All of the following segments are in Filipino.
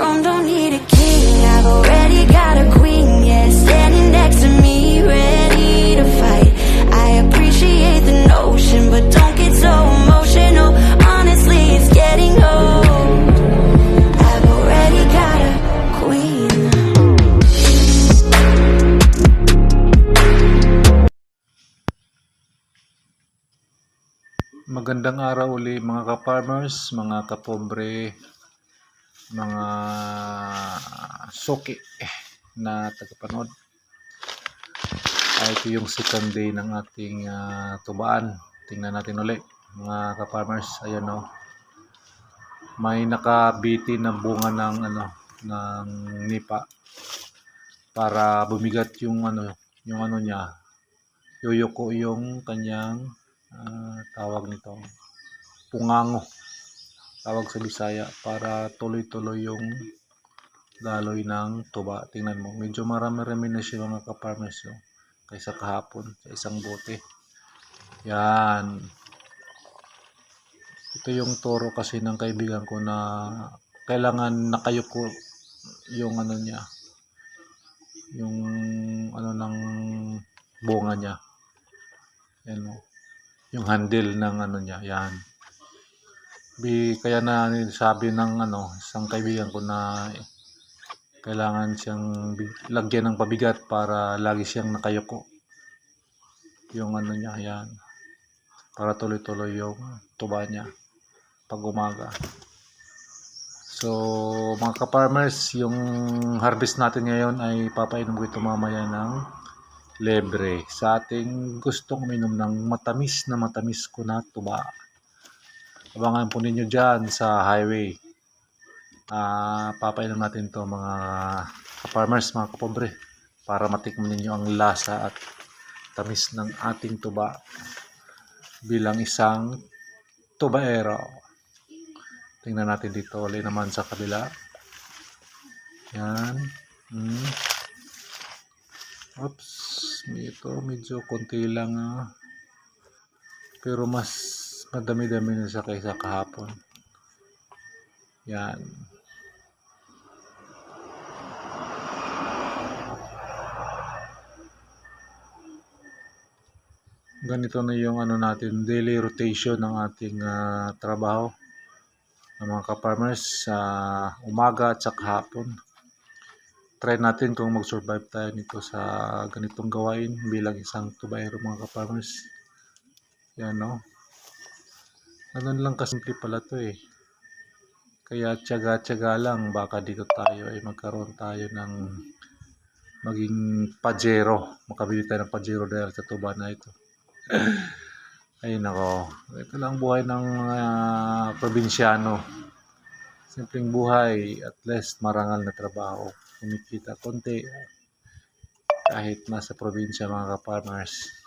throne don't need a king. I've already got a queen, yeah, standing next to me, ready to fight. I appreciate the notion, but don't get so emotional. Honestly, it's getting old. I've already got a queen. Magandang araw uli mga ka-farmers, mga kapobre, mga soki na tagapanood. Ah, ito yung second day ng ating ah, tubaan. Tingnan natin uli mga ka-farmers. Ayan o. May nakabiti na bunga ng ano ng nipa para bumigat yung ano yung ano niya yuyuko yung kanyang ah, tawag nito pungango tawag sa Bisaya para tuloy-tuloy yung daloy ng tuba. Tingnan mo medyo marami-rami na siya mga kaparmers yo kaysa kahapon sa isang bote. Yan. Ito yung toro kasi ng kaibigan ko na kailangan nakayuko yung ano niya yung ano ng bunga niya. Yan o yung handle ng ano niya yan Bi, kaya na sabi ng ano isang kaibigan ko na kailangan siyang lagyan ng pabigat para lagi siyang nakayuko. Yung ano niya yan para tuloy-tuloy yung tuba niya pag umaga. So mga ka-farmers yung harvest natin ngayon ay papainom ko ito mamaya ng lebre. Sa ating gustong uminom ng matamis na matamis ko na tuba. Abangan po ninyo dyan sa highway. Ah, papainom natin to mga farmers, mga kapobre para matikman ninyo ang lasa at tamis ng ating tuba bilang isang tubaero. Tingnan natin dito ulit naman sa kabila. Yan. Hmm. Oops, ito medyo konti lang ah. Pero mas madami-dami na siya kaysa kahapon. Yan. Ganito na yung ano natin, daily rotation ng ating ah, trabaho ng mga ka-farmers sa umaga at sa hapon try natin kung mag-survive tayo nito sa ganitong gawain bilang isang tubayero mga ka-farmers. Yan no. Ganun lang kasimple pala to eh. Kaya tiyaga-tiyaga lang baka dito tayo ay magkaroon tayo ng maging pajero. Makabili tayo ng pajero dahil sa tuba na ito. ay nako. Ito lang buhay ng mga probinsyano simpleng buhay, at least marangal na trabaho, kumikita konti, kahit nasa probinsya mga ka-farmers.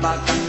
about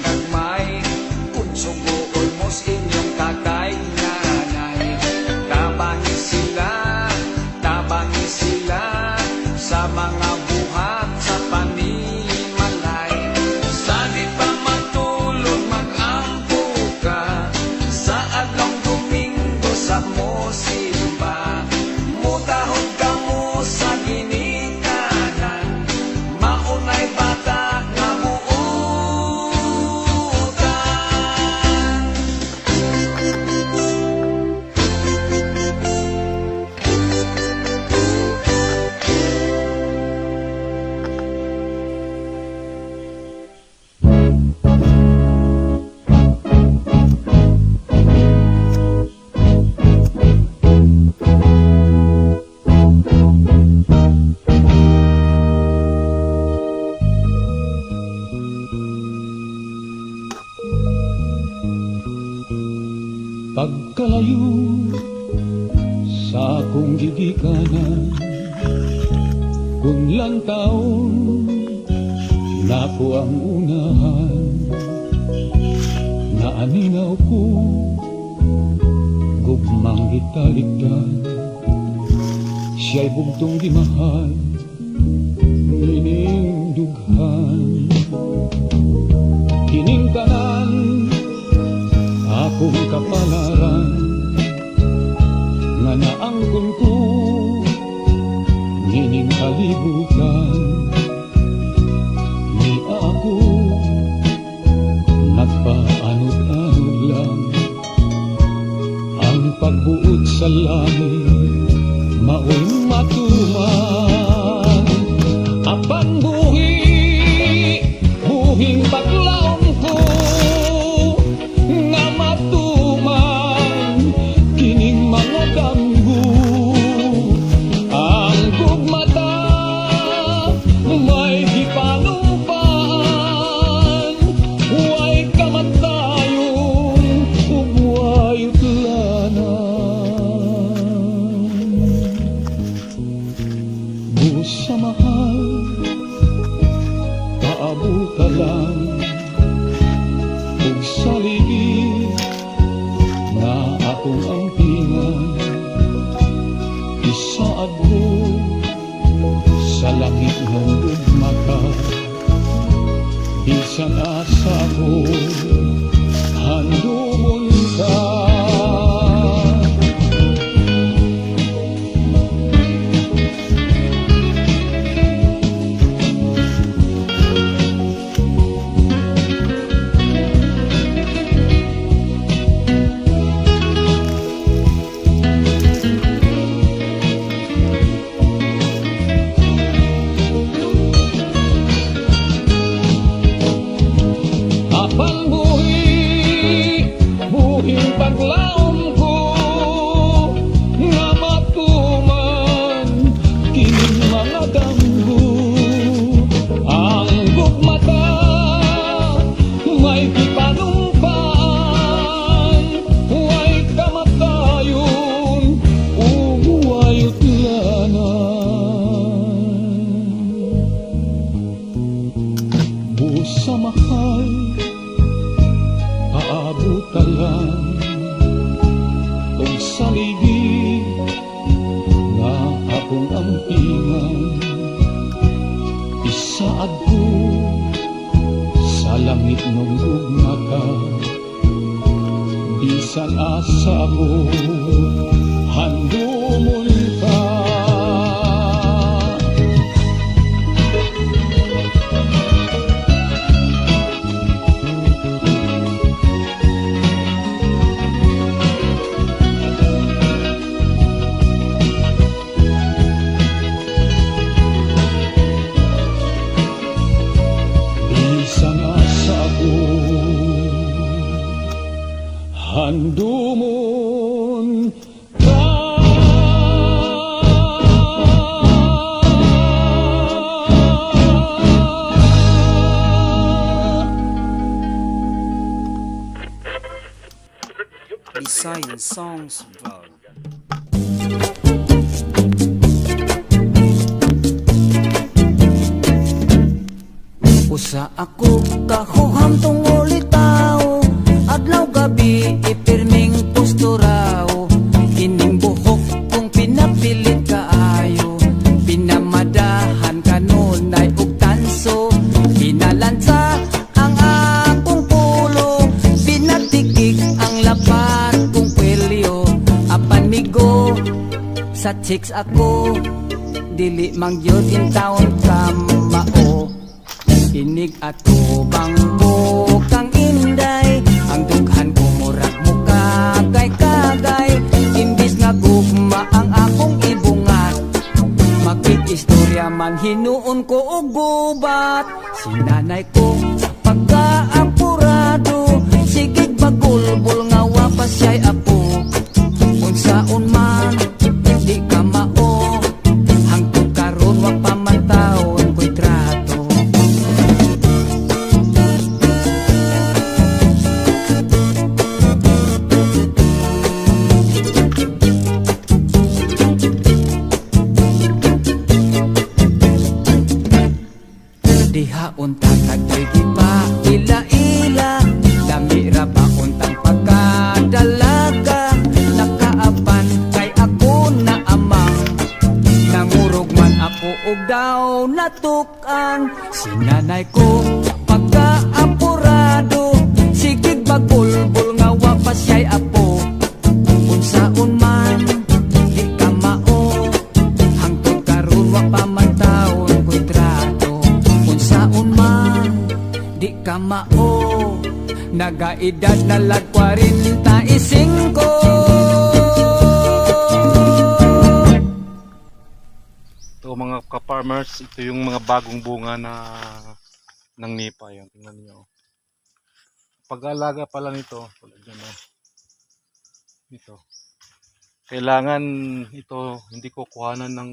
kalayo sa akong gigikanan Kung lang taon na ko ang unahan Naaninaw ko gugmang italigdan. Siya'y bugtong di mahal Nining dughan. Kining akong kapalaran nga naangkon ko ngining kalibutan. Ni ako nagpaanod-anod lang. Ang pagbuot sa langit mao'y matuman Apang buhi, buhing paglaom ng gugmata Bisan asa ko Handumon ka Bisayan Songs Vlog. Usa ako kahuham tungol chicks ako Dili mang yun in town kamao Inig ato bangko kang inday Ang dughan ko murag mo kagay-kagay Imbis nga gugma ang akong ibungat Makikistorya man hinuon ko og gubat. Sinanay ko pagkaapurado Sige bagulbol nga wapas siya'y Nagaedad na lag 45 Ito mga ka-farmers, ito yung mga bagong bunga na ng nipa. Yan, tingnan niyo. Pag-alaga pala nito, tulad yan oh. Ito. Kailangan ito, hindi ko kuhanan ng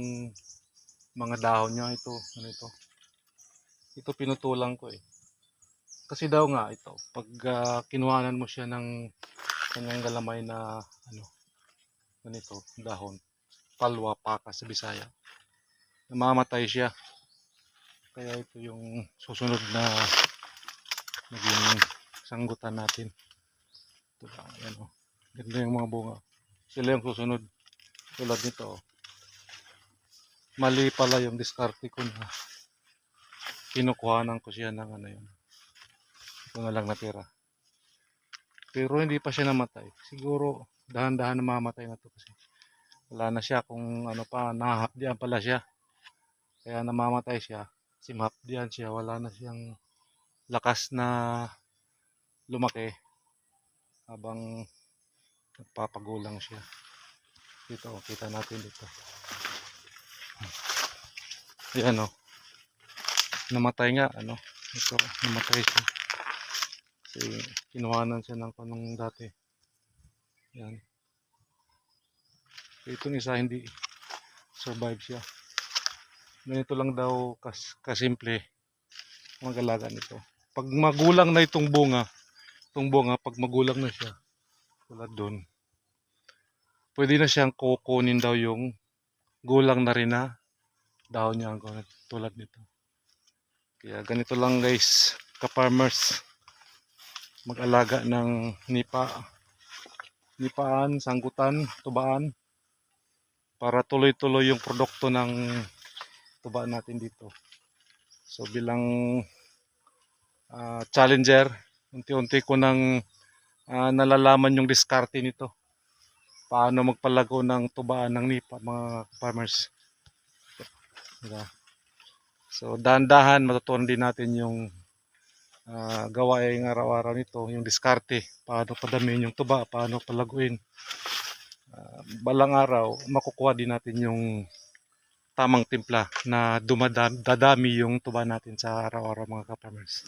mga dahon niya. Ito, ano ito. Ito pinutulang ko eh. Kasi daw nga ito, pag ah, kinuhanan mo siya ng kanyang galamay na ano, ganito, dahon, palwa, paka sa Bisaya namamatay siya. Kaya ito yung susunod na naging sanggutan natin. Ito ba, ayan o. Ganda yung mga bunga. Sila yung susunod. Tulad nito o. Mali pala yung diskarte ko na kinukuhanan ko siya ng ano yun. Ito na lang natira. Pero hindi pa siya namatay. Siguro dahan-dahan na mamatay na to kasi wala na siya kung ano pa, nahahapdian pala siya. Kaya namamatay siya. Simhapdian siya. Wala na siyang lakas na lumaki habang nagpapagulang siya. Dito, oh, kita natin dito. Ayan o. Namatay nga, ano. Ito, namatay siya. Kasi kinuhanan siya ng kanong dati. Yan. Itong isa hindi survive siya ganito lang daw kas kasimple mag-alaga nito. Pag magulang na itong bunga, itong bunga, pag magulang na siya, tulad doon, pwede na siyang kukunin daw yung gulang na rin na dahon niya tulad nito. Kaya ganito lang guys, ka-farmers, mag-alaga ng nipa, nipaan, sanggutan, tubaan, para tuloy-tuloy yung produkto ng tuba natin dito. So bilang ah, challenger, unti-unti ko nang ah, nalalaman yung diskarte nito. Paano magpalago ng tubaan ng nipa mga farmers. Diba? So dahan-dahan matutunan din natin yung ah, gawain araw-araw nito, yung diskarte, paano padamihin yung tuba, paano palaguin. Ah, balang araw, makukuha din natin yung tamang timpla na dumadami yung tuba natin sa araw-araw mga ka-farmers.